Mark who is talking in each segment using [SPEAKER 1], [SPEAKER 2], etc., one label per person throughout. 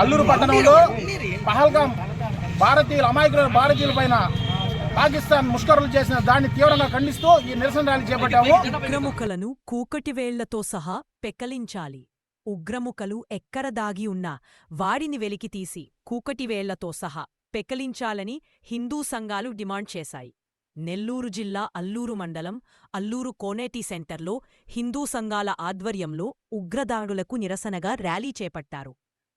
[SPEAKER 1] అల్లూరు పట్టణంలో పహల్గాం భారతీయుల అమాయకులైన భారతీయుల పైన పాకిస్తాన్ ముష్కరులు చేసిన దాన్ని తీవ్రంగా ఖండిస్తూ ఈ నిరసన ర్యాలీ చేపట్టాము.
[SPEAKER 2] ఉగ్రముకలను కూకటివేళ్ళతో సహా పెకలించాలి. ఉగ్రముకలు ఎక్కర దాగి ఉన్నా వాడిని వెలికితీసి కూకటివేళ్ళతో సహా పెకలించాలని హిందూ సంఘాలు డిమాండ్ చేశాయి. నెల్లూరు జిల్లా అల్లూరు మండలం అల్లూరు కోనేటి సెంటర్లో హిందూ సంఘాల ఆధ్వర్యంలో ఉగ్రదాడులకు నిరసనగా ర్యాలీ చేపట్టారు.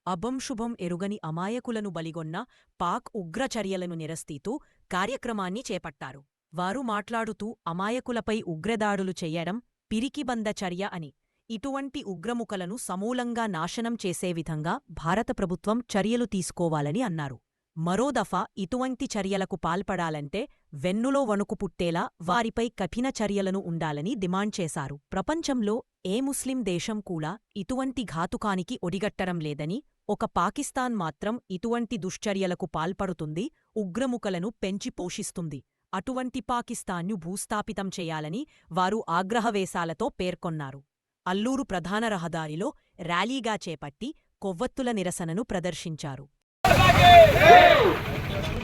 [SPEAKER 2] అభంశుభం ఎరుగని అమాయకులను బలిగొన్న పాక్ ఉగ్రచర్యలను నిరస్తీతూ కార్యక్రమాన్ని చేపట్టారు. వారు మాట్లాడుతూ అమాయకులపై ఉగ్రదాడులు చెయ్యడం పిరికిబంద చర్య అని. ఇటువంటి ఉగ్రముఖలను సమూలంగా నాశనం చేసే విధంగా భారత ప్రభుత్వం చర్యలు తీసుకోవాలని అన్నారు. మరో దఫా ఇటువంటి చర్యలకు పాల్పడాలంటే వెన్నులో వణుకు పుట్టేలా వారిపై కఠిన చర్యలను ఉండాలని డిమాండ్ చేశారు. ప్రపంచంలో ఏ ముస్లిం దేశం కూడా ఇటువంటి ఘాతుకానికి ఒడిగట్టడం లేదని ఒక పాకిస్తాన్ మాత్రం ఇటువంటి దుశ్చర్యలకు పాల్పడుతుంది ఉగ్రముకలను పెంచి పోషిస్తుంది. అటువంటి పాకిస్తాన్ను భూస్థాపితం చేయాలని వారు ఆగ్రహవేశాలతో పేర్కొన్నారు. అల్లూరు ప్రధాన రహదారిలో ర్యాలీగా చేపట్టి కొవ్వొత్తుల నిరసనను ప్రదర్శించారు.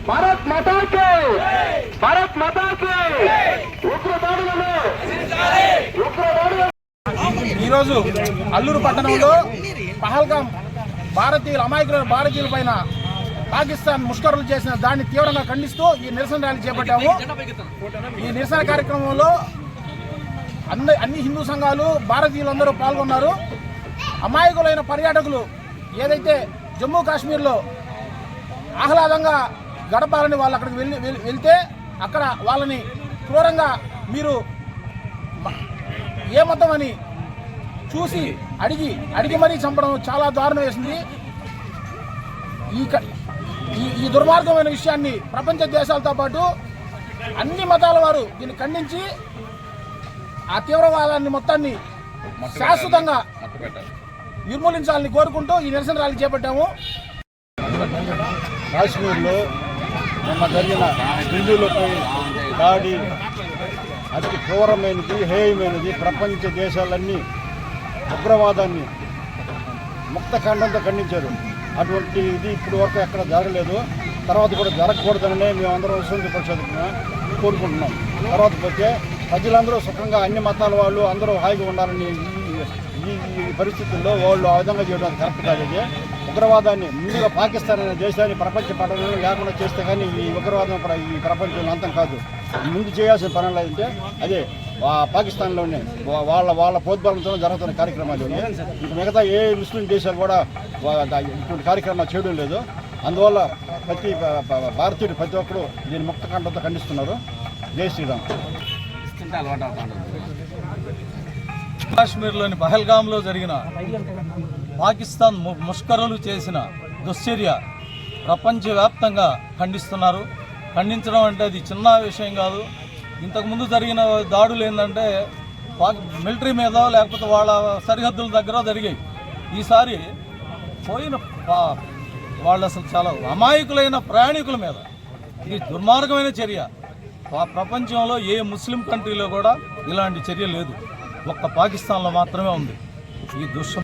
[SPEAKER 3] భారత్ మాతాకి! భారత్ మాతాకి! ఉగ్రదాడులను ఉగ్రదాడులను
[SPEAKER 1] ఈరోజు అల్లూరు పట్టణంలో పహల్గాం భారతీయులు అమాయకులైన భారతీయుల పైన పాకిస్తాన్ ముష్కరులు చేసిన దాన్ని తీవ్రంగా ఖండిస్తూ ఈ నిరసన ర్యాలీ చేపట్టాము. ఈ నిరసన కార్యక్రమంలో అన్ని అన్ని హిందూ సంఘాలు భారతీయులందరూ పాల్గొన్నారు. అమాయకులైన పర్యాటకులు ఏదైతే జమ్మూ కాశ్మీర్లో ఆహ్లాదంగా గడపాలని వాళ్ళు అక్కడికి వెళ్ళి వెళ్తే అక్కడ వాళ్ళని క్రూరంగా మీరు ఏ మతం అని చూసి అడిగి అడిగి మరీ చంపడం చాలా దారుణం వేసింది. ఈ క- ఈ- ఈ దుర్మార్గమైన విషయాన్ని ప్రపంచ దేశాలతో పాటు అన్ని మతాల వారు దీన్ని ఖండించి ఆ తీవ్రవాదాన్ని మొత్తాన్ని శాశ్వతంగా నిర్మూలించాలని కోరుకుంటూ ఈ నిరసన ర్యాలీ చేపట్టాము.
[SPEAKER 4] కాశ్మీర్లో మొన్న జరిగిన హిందువులపై దాడి అతి క్రూరమైనది హేయమైనది ప్రపంచ దేశాలన్నీ ఉగ్రవాదాన్ని ముక్త ఖండంతో ఖండించారు. అటువంటి ఇది ఇప్పుడు వరకు ఎక్కడ జరగలేదు. తర్వాత కూడా జరగకూడదనే మేమందరం వసంత పరిషత్తున కోరుకుంటున్నాం. తర్వాత పోతే ప్రజలందరూ సుఖంగా అన్ని మతాల వాళ్ళు అందరూ హాయిగా ఉండాలని ఈ ఈ పరిస్థితుల్లో వాళ్ళు ఆ విధంగా చేయడం కరెక్ట్ కాదు ఇది ఉగ్రవాదాన్ని ముందుగా పాకిస్తాన్ అనే దేశాన్ని ప్రపంచ పట్టణంలో లేకుండా చేస్తే కానీ ఈ ఉగ్రవాదం ఈ ప్రపంచంలో అంతం కాదు. ముందు చేయాల్సిన పనులు అదే. పాకిస్తాన్లోనే వాళ్ళ వాళ్ళ ప్రోద్బలంతో జరుగుతున్న కార్యక్రమాలు మిగతా ఏ ముస్లిం దేశాలు కూడా ఇటువంటి కార్యక్రమాలు చేయడం లేదు. అందువల్ల ప్రతి భారతీయుడు ప్రతి ఒక్కరు దీన్ని ముక్త కంఠంతో ఖండిస్తున్నారు. జై శ్రీరామ్.
[SPEAKER 5] కాశ్మీర్లోని పహల్గాంలో జరిగిన పాకిస్తాన్ ము- ముష్కరులు చేసిన దుశ్చర్య ప్రపంచవ్యాప్తంగా ఖండిస్తున్నారు. ఖండించడం అంటే అది చిన్న విషయం కాదు. ఇంతకుముందు జరిగిన దాడులు ఏంటంటే మిలిటరీ మీద లేకపోతే వాళ్ళ సరిహద్దుల దగ్గర జరిగాయి. ఈసారి పోయిన పా- వాళ్ళు అసలు చాలా అమాయకులైన ప్రయాణికుల మీద ఇది దుర్మార్గమైన చర్య. ప్రపంచంలో ఏ ముస్లిం కంట్రీలో కూడా ఇలాంటి చర్య లేదు. ఒక్క పాకిస్తాన్లో మాత్రమే ఉంది. ఈ దుష్ట